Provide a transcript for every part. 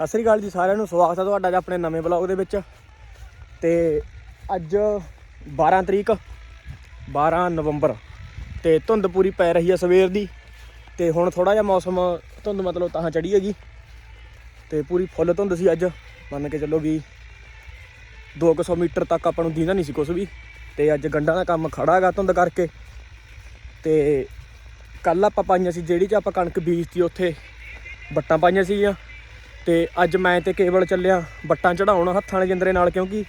ਸਤਿ ਸ੍ਰੀ ਅਕਾਲ ਜੀ ਸਾਰਿਆਂ ਨੂੰ, ਸਵਾਗਤ ਹੈ ਤੁਹਾਡਾ ਜੀ ਆਪਣੇ ਨਵੇਂ ਬਲੌਗ ਦੇ ਵਿੱਚ। ਤੇ ਅੱਜ 12 ਤਰੀਕ 12 ਨਵੰਬਰ, ਤੇ ਧੁੰਦ ਪੂਰੀ ਪੈ ਰਹੀ ਹੈ ਸਵੇਰ ਦੀ। ਤੇ ਹੁਣ ਥੋੜਾ ਜਿਹਾ ਮੌਸਮ, ਧੁੰਦ ਮਤਲਬ ਤਾਂ ਚੜੀ ਹੈਗੀ। ਤੇ ਪੂਰੀ ਫੁੱਲ ਧੁੰਦ ਸੀ ਅੱਜ, ਮੰਨ ਕੇ ਚੱਲੋ ਵੀ 200 ਮੀਟਰ ਤੱਕ ਆਪਾਂ ਨੂੰ ਦੀਂਦਾ ਨਹੀਂ ਸੀ ਕੁਝ ਵੀ। ਤੇ ਅੱਜ ਗੰਡਾ ਦਾ ਕੰਮ ਖੜਾ ਹੈਗਾ ਧੁੰਦ ਕਰਕੇ। ਤੇ ਕੱਲ ਆਪਾਂ ਪਾਈਆਂ ਸੀ, ਜਿਹੜੀ ਚ ਆਪਾਂ ਕਣਕ ਬੀਜਤੀ, ਉੱਥੇ ਬੱਟਾਂ ਪਾਈਆਂ ਸੀਗੀਆਂ। ਤੇ ਅੱਜ ਮੈਂ ਤੇ ਕੇਵਲ ਚੱਲਿਆ ਬੱਟਾਂ ਚੜਾਉਣ, ਹੱਥਾਂ ਵਾਲੇ ਜਿੰਦਰੇ ਨਾਲ, ਕਿਉਂਕਿ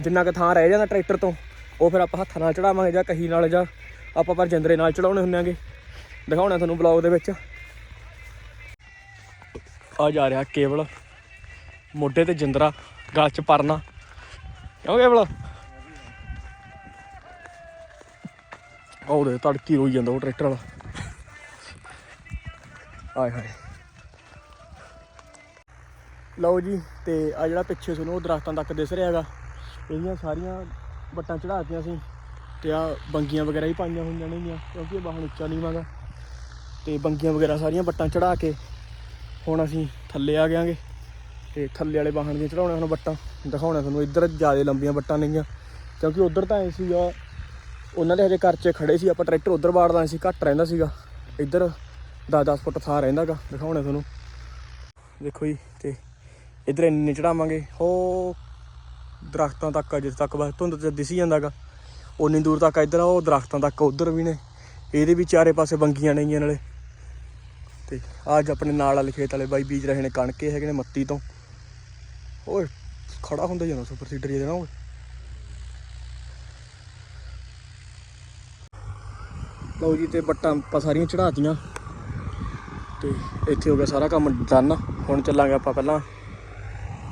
ਜਿੰਨਾ ਕੁ ਥਾਂ ਰਹਿ ਜਾਂਦਾ ਟਰੈਕਟਰ ਤੋਂ, ਉਹ ਫਿਰ ਆਪਾਂ ਹੱਥਾਂ ਨਾਲ ਚੜਾਵਾਂਗੇ ਜਾਂ ਕਹੀ ਨਾਲ ਜਾਂ ਆਪਾਂ ਪਰ ਜਿੰਦਰੇ ਨਾਲ ਚੜਾਉਣੇ ਹੁੰਦੇ ਆਂਗੇ। ਦਿਖਾਉਣਾ ਤੁਹਾਨੂੰ ਬਲੌਗ ਦੇ ਵਿੱਚ। ਆ ਜਾ ਰਿਹਾ ਕੇਵਲ। ਮੋਢੇ ਤੇ ਜਿੰਦਰਾ, ਗਲ ਚ ਪਰਨਾ। ਕਿਉਂ ਕੇਵਲ? ਉਹਦੇ ਤੜਕੀ ਰੋਈ ਜਾਂਦਾ ਉਹ ਟਰੈਕਟਰ ਵਾਲਾ। ਆਏ ਹਾਏ। ਲਓ ਜੀ, ਤੇ ਆ ਜਿਹੜਾ ਪਿੱਛੇ ਤੁਹਾਨੂੰ ਉਹ ਦਰਖਤਾਂ ਤੱਕ ਦਿਸ ਰਿਹਾ ਹੈਗਾ, ਇਹਦੀਆਂ ਸਾਰੀਆਂ ਵੱਟਾਂ ਚੜਾਤੀਆਂ ਸੀ, ਤੇ ਆ ਬੰਗੀਆਂ ਵਗੈਰਾ ਹੀ ਪਾਈਆਂ ਹੋਈਆਂ ਨੇਗੀਆਂ ਕਿਉਂਕਿ ਇਹ ਬਾਹਣ ਉੱਚਾ ਨਹੀਂ ਵਾਗਾ ਤੇ ਬੰਗੀਆਂ ਵਗੈਰਾ ਸਾਰੀਆਂ ਵੱਟਾਂ ਚੜਾ ਕੇ ਹੁਣ ਅਸੀਂ ਥੱਲੇ ਆ ਗਿਆਂਗੇ ਤੇ ਥੱਲੇ ਵਾਲੇ ਬਾਹਣ ਦੀਆਂ ਚੜਾਉਣੇ ਹੁਣ ਵੱਟਾਂ ਦਿਖਾਉਣਾ ਤੁਹਾਨੂੰ ਇੱਧਰ ਜ਼ਿਆਦਾ ਲੰਬੀਆਂ ਵੱਟਾਂ ਨੇਗੀਆਂ ਕਿਉਂਕਿ ਉਧਰ ਤਾਂ ਐ ਸੀਗਾ, ਉਹਨਾਂ ਦੇ ਹਜੇ ਘਰ 'ਚ ਖੜੇ ਸੀ, ਆਪਾਂ ਟਰੈਕਟਰ ਉਧਰ ਬਾੜਦਾ ਸੀ, ਘੱਟ ਰਹਿੰਦਾ ਸੀਗਾ, ਇੱਧਰ 10-10 ਫੁੱਟ ਥਾਂ ਰਹਿੰਦਾਗਾ ਦਿਖਾਉਣਾ ਤੁਹਾਨੂੰ। ਦੇਖੋ ਜੀ ਇਧਰ ਇੰਨੇ ਚੜਾਵਾਂਗੇ। ਹੋ ਦਰਖਤਾਂ ਤੱਕ ਆ, ਜਿੱਥੇ ਤੱਕ ਬਸ ਧੁੰਦ ਚ ਦਿਸੀ ਜਾਂਦਾਗਾ। ਉਨੀ ਦੂਰ ਤੱਕ ਇੱਧਰ ਆ ਉਹ ਦਰਖਤਾਂ ਤੱਕ ਉਧਰ ਵੀ ਨੇ। ਇਹਦੇ ਵੀ ਚਾਰੇ ਪਾਸੇ ਬੰਗੀਆਂ ਨੇਗੀਆਂ ਨਾਲੇ। ਤੇ ਅੱਜ ਆਪਣੇ ਨਾਲ ਵਾਲੇ ਖੇਤ ਵਾਲੇ ਬਾਈ ਬੀਜ ਰਹੇ ਨੇ ਕਣਕ ਇਹ ਹੈਗੇ ਨੇ ਮੱਤੀ ਤੋਂ। ਓਏ ਖੜਾ ਹੁੰਦਾ ਜਾਂਦਾ ਸੁਪਰ ਸੀਡਰ ਇਹਦੇ ਨਾਲ। ਓਏ ਲਓ ਜੀ ਤੇ ਬੱਟਾਂ ਆਪਾਂ ਸਾਰੀਆਂ ਚੜਾਤੀਆਂ ਤੇ ਇੱਥੇ ਹੋ ਗਿਆ ਸਾਰਾ ਕੰਮ ਡਨ ਹੁਣ ਚੱਲਾਂਗੇ ਆਪਾਂ ਪਹਿਲਾਂ।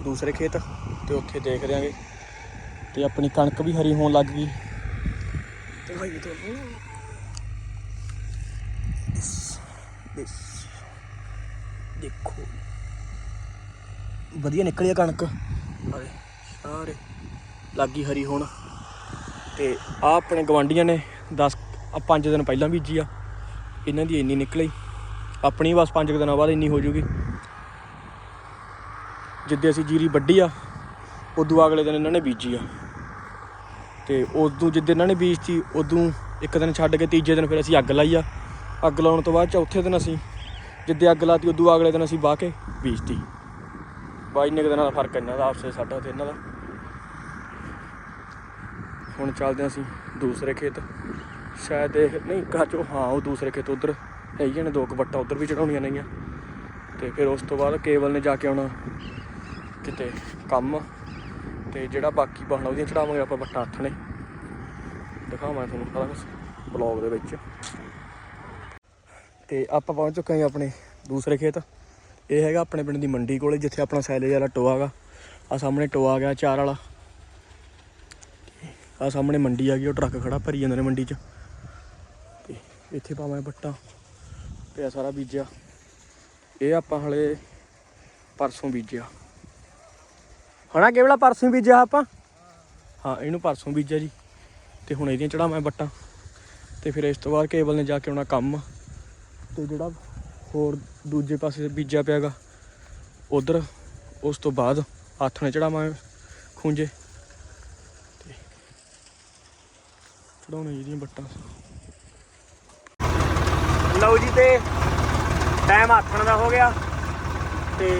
ਦੂਸਰੇ ਖੇਤ ਤੇ ਉੱਥੇ ਦੇਖ ਦਿਆਂਗੇ ਤੇ ਆਪਣੀ ਕਣਕ ਵੀ ਹਰੀ ਹੋਣ ਲੱਗ ਗਈ। ਤੇ ਭਾਈ ਤੁਹਾਨੂੰ। ਇਸ ਇਸ, ਦੇਖੋ। ਵਧੀਆ ਨਿਕਲੀ ਆ ਕਣਕ। ਆਰੇ ਸਾਰੇ ਲੱਗੀ ਹਰੀ ਹੋਣ। ਤੇ ਆ ਆਪਣੇ ਗਵਾਂਡੀਆਂ ਨੇ 10 ਆ 5 ਦਿਨ ਪਹਿਲਾਂ ਬੀਜੀ ਆ। ਇਹਨਾਂ ਦੀ ਇੰਨੀ ਨਿਕਲੀ। ਆਪਣੀ ਬਸ 5 ਦਿਨਾਂ ਬਾਅਦ ਇੰਨੀ ਹੋ ਜੂਗੀ। ਜਿੱਦੇ ਅਸੀਂ ਜੀਰੀ ਵੱਢੀ ਆ, ਉਦੋਂ ਅਗਲੇ ਦਿਨ ਇਹਨਾਂ ਨੇ ਬੀਜੀ ਆ। ਤੇ ਉਦੋਂ ਜਿੱਦੇ ਇਹਨਾਂ ਨੇ ਬੀਜਤੀ, ਉਦੋਂ ਇੱਕ ਦਿਨ ਛੱਡ ਕੇ ਤੀਜੇ ਦਿਨ ਫਿਰ ਅਸੀਂ ਅੱਗ ਲਾਈ ਆ। ਅੱਗ ਲਾਉਣ ਤੋਂ ਬਾਅਦ ਚੌਥੇ ਦਿਨ ਅਸੀਂ ਜਿੱਦੇ ਅੱਗ ਲਾਤੀ, ਉਦੋਂ ਅਗਲੇ ਦਿਨ ਅਸੀਂ ਵਾਹ ਕੇ ਬੀਜਤੀ। ਬਾਈ ਨੇ ਦਿਨਾਂ ਦਾ ਫ਼ਰਕ ਇਹਨਾਂ ਦਾ, ਆਪਸੇ ਸਾਡਾ ਤੇ ਇਹਨਾਂ ਦਾ। ਹੁਣ ਚੱਲਦੇ ਹਾਂ ਅਸੀਂ ਦੂਸਰੇ ਖੇਤ। ਸ਼ਾਇਦ ਇਹ ਨਹੀਂ ਕਾਚੋ ਹਾਂ, ਉਹ ਦੂਸਰੇ ਖੇਤ ਉਧਰ ਹੈਗੀਆਂ ਨੇ ਦੋ ਕੁ ਵੱਟਾਂ ਉਧਰ ਵੀ ਚੜਾਉਣੀਆਂ ਨੇਗੀਆਂ। ਤੇ ਫਿਰ ਉਸ ਤੋਂ ਬਾਅਦ ਕੇਵਲ ਨੇ ਜਾ ਕੇ ਆਉਣਾ ਕਿਤੇ ਕੰਮ ਤੇ ਜਿਹੜਾ ਬਾਕੀ ਬਾਹਣਾ ਉਹਦੀਆਂ ਚੜਾਵਾਂਗੇ ਆਪਾਂ ਵੱਟਾਂ ਹੱਥ ਨੇ। ਦਿਖਾਵਾਂ ਤੁਹਾਨੂੰ ਸਾਰਾ ਕੁਝ ਬਲੌਗ ਦੇ ਵਿੱਚ। ਤੇ ਆਪਾਂ ਪਹੁੰਚ ਚੁੱਕੇ ਹਾਂ ਆਪਣੇ ਦੂਸਰੇ ਖੇਤ। ਇਹ ਹੈਗਾ ਆਪਣੇ ਪਿੰਡ ਦੀ ਮੰਡੀ ਕੋਲੇ, ਜਿੱਥੇ ਆਪਣਾ ਸੈਲੇਜ ਵਾਲਾ ਟੋਆ ਹੈਗਾ। ਆ ਸਾਹਮਣੇ ਟੋਆ ਆ ਗਿਆ ਚਾਰ ਵਾਲਾ। ਆ ਸਾਹਮਣੇ ਮੰਡੀ ਆ ਗਈ ਉਹ ਟਰੱਕ ਖੜਾ ਭਰੀ ਜਾਂਦੇ ਨੇ ਮੰਡੀ 'ਚ। ਤੇ ਇੱਥੇ ਪਾਵਾਂ ਬੱਟਾ ਤੇ ਆ ਸਾਰਾ ਬੀਜਿਆ। ਇਹ ਆਪਾਂ ਹਲੇ ਪਰਸੋਂ ਬੀਜਿਆ। ਹਣਾ ਕਿਹੜਾ ਪਰਸੋਂ ਬੀਜਿਆ ਆਪਾਂ। ਹਾਂ, ਇਹਨੂੰ ਪਰਸੋਂ ਬੀਜਿਆ ਜੀ। ਤੇ ਹੁਣ ਇਹਦੀਆਂ ਚੜਾਵਾਂ ਬੱਟਾਂ। ਤੇ ਫਿਰ ਇਸ ਤੋਂ ਬਾਅਦ ਕੇਬਲ ਨੇ ਜਾ ਕੇ ਆਉਣਾ ਕੰਮ। ਤੇ ਜਿਹੜਾ ਹੋਰ ਦੂਜੇ ਪਾਸੇ ਬੀਜਿਆ ਪਿਆਗਾ, ਉਧਰ, ਉਸ ਤੋਂ ਬਾਅਦ ਹੱਥ ਨੇ ਚੜਾਵਾਂ ਖੁੰਝੇ। ਤੇ ਚੜਾਉਣੇ ਜਿਹੜੀਆਂ ਬੱਟਾਂ। ਲਓ ਜੀ ਤੇ ਟਾਈਮ ਆਥਣ ਦਾ ਹੋ ਗਿਆ। ਤੇ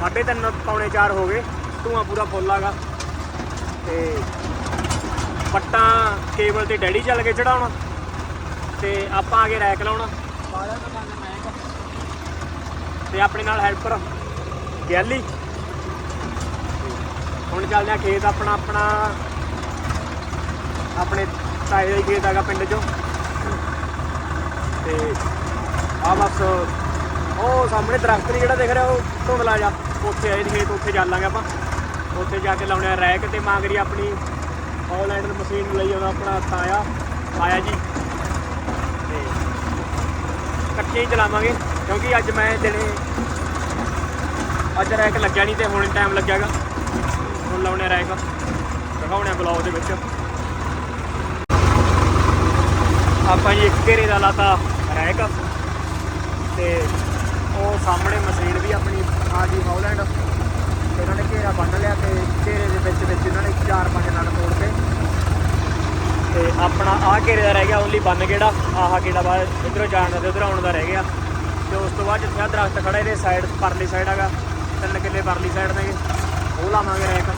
3:30 ਪੌਣੇ 4 ਹੋ ਗਏ। ਧੂਆਂ ਪੂਰਾ ਫੁੱਲ ਆਗਾ। ਤੇ ਪੱਟਾਂ ਕੇਬਲ ਤੇ ਡੈਡੀ ਚੱਲ ਕੇ ਚੜਾਉਣਾ। ਤੇ ਆਪਾਂ ਆ ਕੇ ਰੈਕ ਲਾਉਣਾ। ਸਾਰਿਆਂ ਦਾ ਕੰਮ ਮੈਂ ਤੇ ਆਪਣੇ ਨਾਲ ਹੈਲਪਰ ਗੈਲੀ ਹੁਣ ਚੱਲਦੇ ਆ ਖੇਤ ਆਪਣਾ ਆਪਣਾ। ਆਪਣੇ ਤਾਏ ਦਾ ਹੀ ਖੇਤ ਹੈਗਾ ਪਿੰਡ ਚੋਂ। ਤੇ ਆ ਬਸ ਉਹ ਸਾਹਮਣੇ ਦਰਖਤ ਨਹੀਂ ਜਿਹੜਾ ਦਿਖ ਰਿਹਾ ਉਹ ਧੁੰਦਲਾ ਜਾ ਉੱਥੇ ਆਏ ਖੇਤ ਉੱਥੇ ਚੱਲਾਂਗੇ ਆਪਾਂ। ਉੱਥੇ ਜਾ ਕੇ ਲਾਉਣੇ ਆ ਰੈਕ ਤੇ ਮਾਂਗਰੀ ਆਪਣੀ ਆਨਲਾਈਨ ਮਸ਼ੀਨ ਲਈ ਆਉਂਦਾ ਆਪਣਾ ਤਾਇਆ ਆਇਆ ਜੀ। ਤੇ ਕੱਚੇ ਹੀ ਚਲਾਵਾਂਗੇ, ਕਿਉਂਕਿ ਅੱਜ ਮੈਂ ਦਿਨੇ ਅੱਜ ਰੈਕ ਲੱਗਿਆ ਨਹੀਂ ਤੇ ਹੁਣ ਟਾਈਮ ਲੱਗਿਆਗਾ। ਹੁਣ ਲਾਉਣੇ ਰੈਕ। ਦਿਖਾਉਣੇ ਬਲੌਗ ਦੇ ਵਿੱਚ। ਆਪਾਂ ਜੀ ਇੱਕ ਘੇਰੇ ਦਾ ਲਾਤਾ ਰੈਕ ਤੇ ਉਹ ਸਾਹਮਣੇ ਮਸ਼ੀਨ ਵੀ ਆਪਣੀ ਆ ਗਈ ਹੌਲੈਂਡ ਇਹਨਾਂ ਨੇ ਘੇਰਾ ਬੰਨ ਲਿਆ ਤੇ ਘੇਰੇ ਦੇ ਵਿੱਚ ਵਿੱਚ ਇਹਨਾਂ ਨੇ ਚਾਰ ਪੰਜ ਨਾਲ ਤੋੜ ਕੇ ਤੇ ਆਪਣਾ ਆਹ ਘੇਰੇ ਦਾ ਰਹਿ ਗਿਆ ਓਨਲੀ ਬੰਨ ਕੇੜਾ ਆਹ ਕਿਹੜਾ ਬਾਅਦ ਇਧਰੋਂ ਜਾਣ ਦਾ ਤੇ ਉਧਰ ਆਉਣ ਦਾ ਰਹਿ ਗਿਆ। ਤੇ ਉਸ ਤੋਂ ਬਾਅਦ ਜਿੱਥੇ ਆ ਦਰਖਤ ਖੜਾ ਇਹਦੇ ਸਾਈਡ ਪਰਲੀ ਸਾਈਡ ਹੈਗਾ। ਤਿੰਨ ਕਿੱਲੇ ਪਰਲੀ ਸਾਈਡ ਨੇ ਉਹ ਲਾਵਾਂਗੇ ਰੈਕ।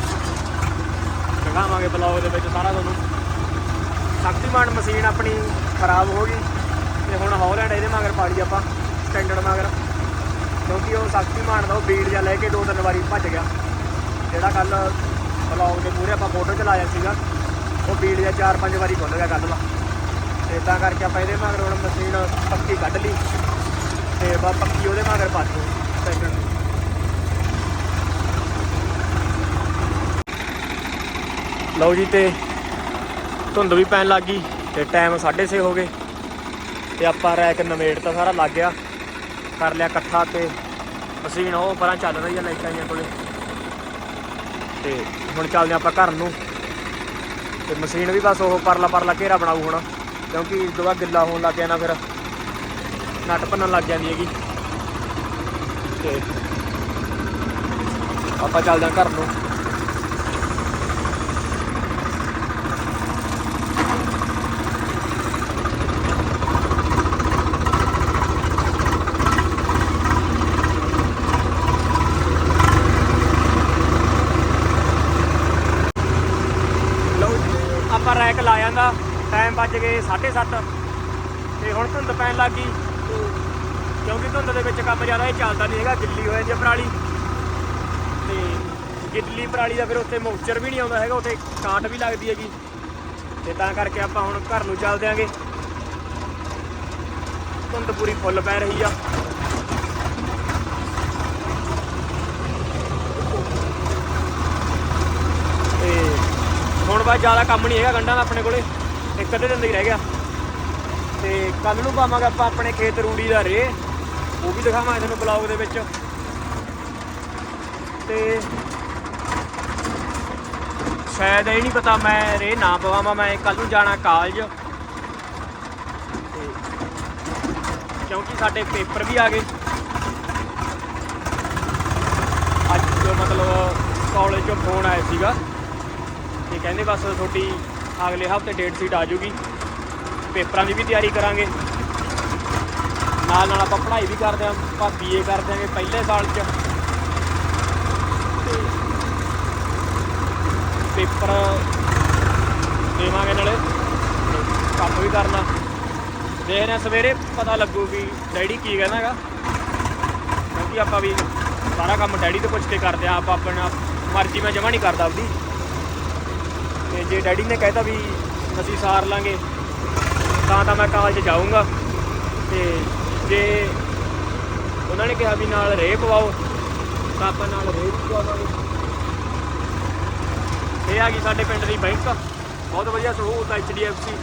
ਲਗਾਵਾਂਗੇ ਬਲੌਗ ਦੇ ਵਿੱਚ ਸਾਰਾ ਤੁਹਾਨੂੰ। ਸ਼ਕਤੀਮਾਨ ਮਸ਼ੀਨ ਆਪਣੀ ਖਰਾਬ ਹੋ ਗਈ। ਤੇ ਹੁਣ ਹੌਲੈਂਡ ਇਹਦੇ ਮਗਰ ਪਾੜੀ ਆਪਾਂ, ਸਟੈਂਡਰਡ ਮਗਰ। ਕਿਉਂਕਿ ਉਹ ਸ਼ਕਤੀਮਾਨ ਦਾ ਉਹ ਬੀੜ ਜਿਹਾ ਲੈ ਕੇ ਦੋ ਤਿੰਨ ਵਾਰੀ ਭੱਜ ਗਿਆ। ਜਿਹੜਾ ਕੱਲ ਬਲੌਗ ਦੇ ਪੂਰੇ ਆਪਾਂ ਫੋਟੋ ਚਲਾਇਆ ਸੀਗਾ, ਉਹ ਬੀੜ ਜਿਹਾ ਚਾਰ ਪੰਜ ਵਾਰੀ ਖੁੱਲ ਗਿਆ ਕੱਲ ਦਾ। ਤੇ ਤਾਂ ਕਰਕੇ ਆਪਾਂ ਇਹਦੇ ਮਗਰ ਹੁਣ ਮਸ਼ੀਨ ਪੱਕੀ ਕੱਢ ਲਈ ਤੇ ਬਾ ਪੱਕੀ ਉਹਦੇ ਮਗਰ ਪਾ ਦਿੱਤੀ ਸਟੈਂਡਰਡ ਲਓ ਜੀ ਤੇ ਧੁੰਦ ਵੀ ਪੈਣ ਲੱਗ ਗਈ ਤੇ ਟਾਈਮ 6:30 ਹੋ ਗਏ ਤੇ ਆਪਾਂ ਰੈਕ ਨਵੇੜ ਤਾਂ ਸਾਰਾ ਲੱਗ ਗਿਆ। ਕਰ ਲਿਆ ਇਕੱਠਾ ਤੇ ਮਸ਼ੀਨ ਉਹ ਪਰਾਂ ਚੱਲ ਰਹੀ ਆ ਲਾਈਟਾਂ ਜੀਆਂ ਕੋਲੇ। ਤੇ ਹੁਣ ਚੱਲਦੇ ਆਪਾਂ ਘਰ ਨੂੰ। ਤੇ ਮਸ਼ੀਨ ਵੀ ਬਸ ਉਹ ਪਰਲਾ ਪਰਲਾ ਘੇਰਾ ਬਣਾਉ ਹੁਣ, ਕਿਉਂਕਿ ਇਸ ਤੋਂ ਬਾਅਦ ਗਿੱਲਾ ਹੋਣ ਲੱਗ ਗਿਆ ਨਾ ਫਿਰ ਨੱਟ ਭੰਨਣ ਲੱਗ ਜਾਂਦੀ ਹੈਗੀ। ਤੇ ਆਪਾਂ ਚੱਲਦੇ ਹਾਂ ਘਰ ਨੂੰ ਲਓ ਜੀ ਆਪਾਂ ਰੈਕ ਲਾ ਜਾਂਦਾ। ਟਾਈਮ ਵੱਜ ਗਏ 7:30 ਤੇ ਹੁਣ ਧੁੰਦ ਪੈਣ ਲੱਗ ਗਈ। ਕਿਉਂਕਿ ਧੁੰਦ ਦੇ ਵਿੱਚ ਕੰਮ ਜ਼ਿਆਦਾ ਇਹ ਚੱਲਦਾ ਨਹੀਂ ਹੈਗਾ, ਗਿੱਲੀ ਹੋ ਜਾਂਦੀ ਹੈ ਪਰਾਲੀ। ਤੇ ਗਿੱਲੀ ਪਰਾਲੀ ਦਾ ਫਿਰ ਉੱਥੇ ਮੋਇਸਚਰ ਵੀ ਨਹੀਂ ਆਉਂਦਾ ਹੈਗਾ, ਉੱਥੇ ਕਾਂਟ ਵੀ ਲੱਗਦੀ ਹੈਗੀ। ਤੇ ਤਾਂ ਕਰਕੇ ਆਪਾਂ ਹੁਣ ਘਰ ਨੂੰ ਚੱਲਦੇ ਆਂਗੇ। ਧੁੰਦ ਪੂਰੀ ਫੁੱਲ ਪੈ ਰਹੀ ਆ ਤੇ ਹੁਣ ਜ਼ਿਆਦਾ ਕੰਮ ਨਹੀਂ ਹੈਗਾ ਗੰਢਾਂ ਦਾ ਆਪਣੇ ਕੋਲੇ। ਇੱਕ ਅੱਧੇ ਦਿਨ ਦਾ ਹੀ ਰਹਿ ਗਿਆ। ਤੇ ਕੱਲ ਨੂੰ ਪਾਵਾਂਗੇ ਆਪਾਂ ਆਪਣੇ ਖੇਤ ਰੂੜੀ ਦਾ ਰੇ ਉਹ ਵੀ ਦਿਖਾਵਾਂਗੇ ਤੁਹਾਨੂੰ ਬਲੌਗ ਦੇ ਵਿੱਚ। ਤੇ ਸ਼ਾਇਦ ਇਹ ਨਹੀਂ ਪਤਾ ਮੈਂ ਰੇ ਨਾ ਪਵਾਵਾਂ, ਮੈਂ ਕੱਲ ਨੂੰ ਜਾਣਾ ਕਾਲਜ। ਕਿਉਂਕਿ ਸਾਡੇ ਪੇਪਰ ਵੀ ਆ ਗਏ। ਅੱਜ ਮਤਲਬ ਕਾਲਜ ਚੋਂ ਫੋਨ ਆਇਆ ਸੀਗਾ। ਕਹਿੰਦੇ ਬਸ ਤੁਹਾਡੀ ਅਗਲੇ ਹਫ਼ਤੇ ਡੇਟ ਸ਼ੀਟ ਆ ਜੂਗੀ ਪੇਪਰਾਂ ਦੀ ਵੀ ਤਿਆਰੀ ਕਰਾਂਗੇ। ਨਾਲ ਨਾਲ ਆਪਾਂ ਪੜ੍ਹਾਈ ਵੀ ਕਰਦੇ ਆਂ ਆਪਾਂ ਬੀਏ ਕਰ ਦਿਆਂਗੇ ਪਹਿਲੇ ਸਾਲ 'ਚ। ਪੇਪਰ ਦੇਵਾਂਗੇ ਨਾਲੇ। ਕੰਮ ਵੀ ਕਰਨਾ। ਦੇਖਦੇ ਹਾਂ ਸਵੇਰੇ ਪਤਾ ਲੱਗੂ ਵੀ ਡੈਡੀ ਕੀ ਕਹਿੰਦਾ ਹੈਗਾ ਕਿਉਂਕਿ ਆਪਾਂ ਵੀ ਸਾਰਾ ਕੰਮ ਡੈਡੀ ਤੋਂ ਪੁੱਛ ਕੇ ਕਰਦੇ ਆ ਆਪਾਂ ਆਪਣਾ ਮਰਜ਼ੀ ਮੈਂ ਜਮਾ ਨਹੀਂ ਕਰਦਾ ਆਪਦੀ। ਜੇ ਡੈਡੀ ਨੇ ਕਹਿਤਾ ਵੀ ਅਸੀਂ ਸਾਰ ਲਾਂਗੇ, ਤਾਂ ਤਾਂ ਮੈਂ ਕਾਲਜ ਜਾਊਂਗਾ। ਤੇ ਜੇ ਉਹਨਾਂ ਨੇ ਕਿਹਾ ਵੀ ਨਾਲ ਰੇਹ ਪਵਾਓ, ਤਾਂ ਆਪਾਂ ਨਾਲ ਰੇਹ ਪਵਾਵਾਂਗੇ। ਇਹ ਆ ਗਈ ਸਾਡੇ ਪਿੰਡ ਦੀ ਬੈਂਕ। ਬਹੁਤ ਵਧੀਆ ਸਹੂਲਤ ਹੈ HDFC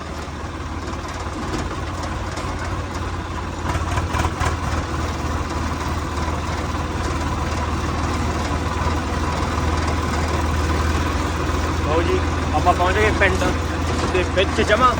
ਲਓ ਜੀ ਆਪਾਂ ਪਹੁੰਚ ਗਏ ਪਿੰਡ ਦੇ ਵਿੱਚ ਜਮਾ।